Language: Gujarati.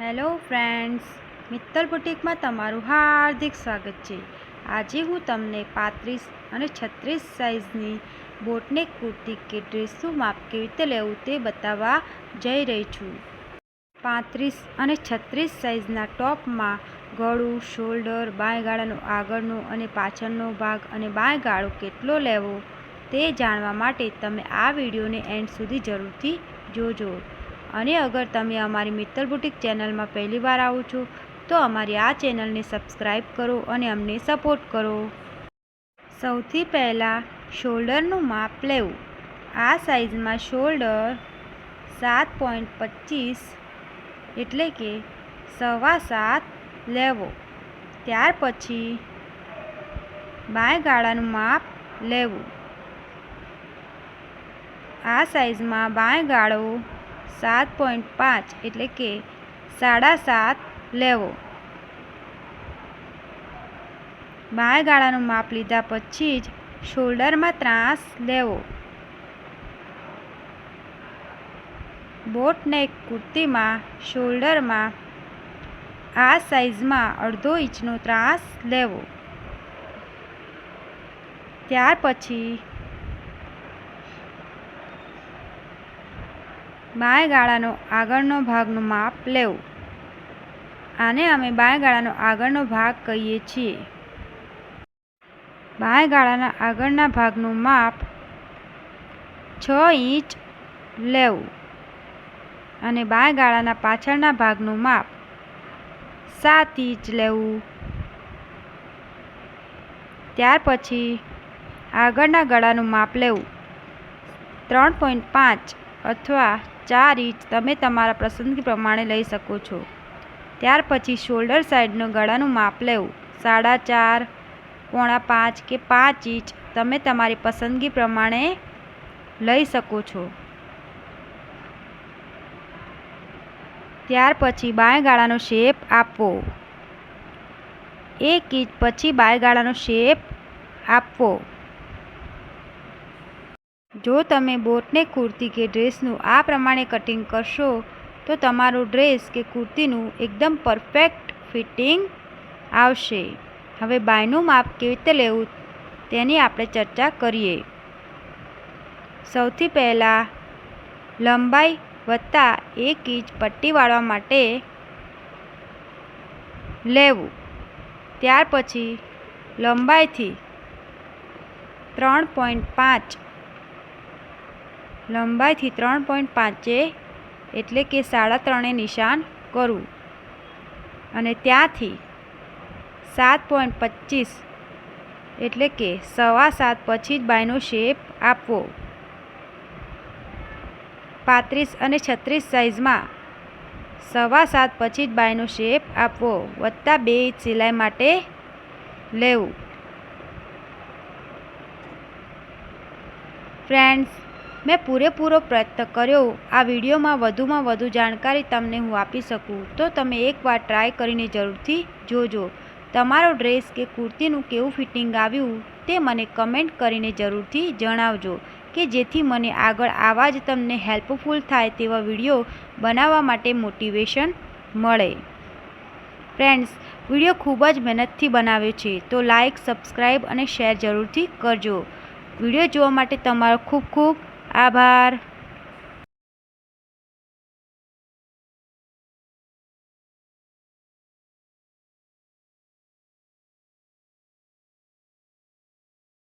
હેલો ફ્રેન્ડ્સ, મિત્તલ બુટીકમાં તમારું હાર્દિક સ્વાગત છે. આજે હું તમને પાંત્રીસ અને છત્રીસ સાઇઝની બોટનેક કુર્તી કે ડ્રેસનું માપ કેવી રીતે લેવું તે બતાવવા જઈ રહી છું. પાંત્રીસ અને છત્રીસ સાઇઝના ટોપમાં ગળું, શોલ્ડર બાંય ગાળાનો આગળનો અને પાછળનો ભાગ અને બાંય ગાળો કેટલો લેવો તે જાણવા માટે તમે આ વિડીયોને એન્ડ સુધી જરૂરથી જોજો. અને અગર તમે અમારી મિત્તલ બુટીક ચેનલમાં પહેલી વાર આવો છો, તો અમારી આ ચેનલને સબસ્ક્રાઈબ કરો અને અમને સપોર્ટ કરો. સૌથી પહેલાં શોલ્ડરનું માપ લેવું. આ સાઇઝમાં શોલ્ડર સાત પોઈન્ટ પચીસ એટલે કે સવા સાત લેવો. ત્યાર પછી બાય ગાળાનું માપ લેવું. આ સાઇઝમાં બાય ગાળો સાત પોઈન્ટ પાંચ એટલે કે સાડા સાત લેવો. બાય ગાળાનું માપ લીધા પછી જ શોલ્ડરમાં ત્રાસ લેવો. બોટ નેક કુર્તીમાં શોલ્ડરમાં આ સાઇઝમાં અડધો ઇંચનો ત્રાસ લેવો. ત્યાર પછી બાય ગાળાનો આગળનો ભાગનું માપ લેવું. આને અમે બાય ગાળાનો આગળનો ભાગ કહીએ છીએ. બાય ગાળાના આગળના ભાગનું માપ છ ઇંચ લેવું. અને બાય ગાળાના પાછળના ભાગનું માપ સાત ઇંચ લેવું. ત્યાર પછી આગળના ગળાનું માપ લેવું. ત્રણ પોઈન્ટ પાંચ અથવા ચાર ઇંચ તમે તમારા પસંદગી પ્રમાણે લઈ શકો છો. ત્યાર પછી શોલ્ડર સાઈડનું ગળાનું માપ લેવું. સાડા ચાર, પોણા પાંચ કે પાંચ ઇંચ તમે તમારી પસંદગી પ્રમાણે લઈ શકો છો. ત્યાર પછી બાય ગાળાનો શેપ આપવો. એક ઇંચ પછી બાય ગાળાનો શેપ આપવો. જો તમે બોટને કુર્તી કે ડ્રેસનું આ પ્રમાણે કટિંગ કરશો, તો તમારો ડ્રેસ કે કુર્તીનું એકદમ પરફેક્ટ ફિટિંગ આવશે. હવે બાયનું માપ કેવી રીતે લેવું તેની આપણે ચર્ચા કરીએ. સૌથી પહેલાં લંબાઈ વત્તા એક ઇંચ પટ્ટી વાળવા માટે લેવું. ત્યાર પછી લંબાઈથી ત્રણ પોઈન્ટ પાંચ લંબાઈથી ત્રણ પોઈન્ટ પાંચે એટલે કે સાડા ત્રણે નિશાન કરવું અને ત્યાંથી સાત પોઈન્ટ પચીસ એટલે કે સવા સાત પછી જ બાયનો શેપ આપવો. પાંત્રીસ અને છત્રીસ સાઇઝમાં સવા સાત પછી જ બાયનો શેપ આપવો વત્તા બે ઇંચ સિલાઈ માટે લેવું. ફ્રેન્ડ્સ મેં પૂરેપૂરો પ્રયત્ન કર્યો. આ વિડીયોમાં વધુમાં વધુ જાણકારી તમને હું આપી શકું. તો તમે એકવાર ટ્રાય કરીને જરૂરથી જોજો. તમારો ડ્રેસ કે કુર્તીનું કેવું ફિટિંગ આવ્યું તે મને કમેન્ટ કરીને જરૂરથી જણાવજો કે જેથી મને આગળ આવા જ તમને હેલ્પફુલ થાય તેવા વીડિયો બનાવવા માટે મોટિવેશન મળે. ફ્રેન્ડ્સ, વીડિયો ખૂબ જ મહેનતથી બનાવ્યો છે, તો લાઇક સબસ્ક્રાઈબ અને શેર જરૂરથી કરજો. વીડિયો જોવા માટે તમારો ખૂબ ખૂબ આભાર.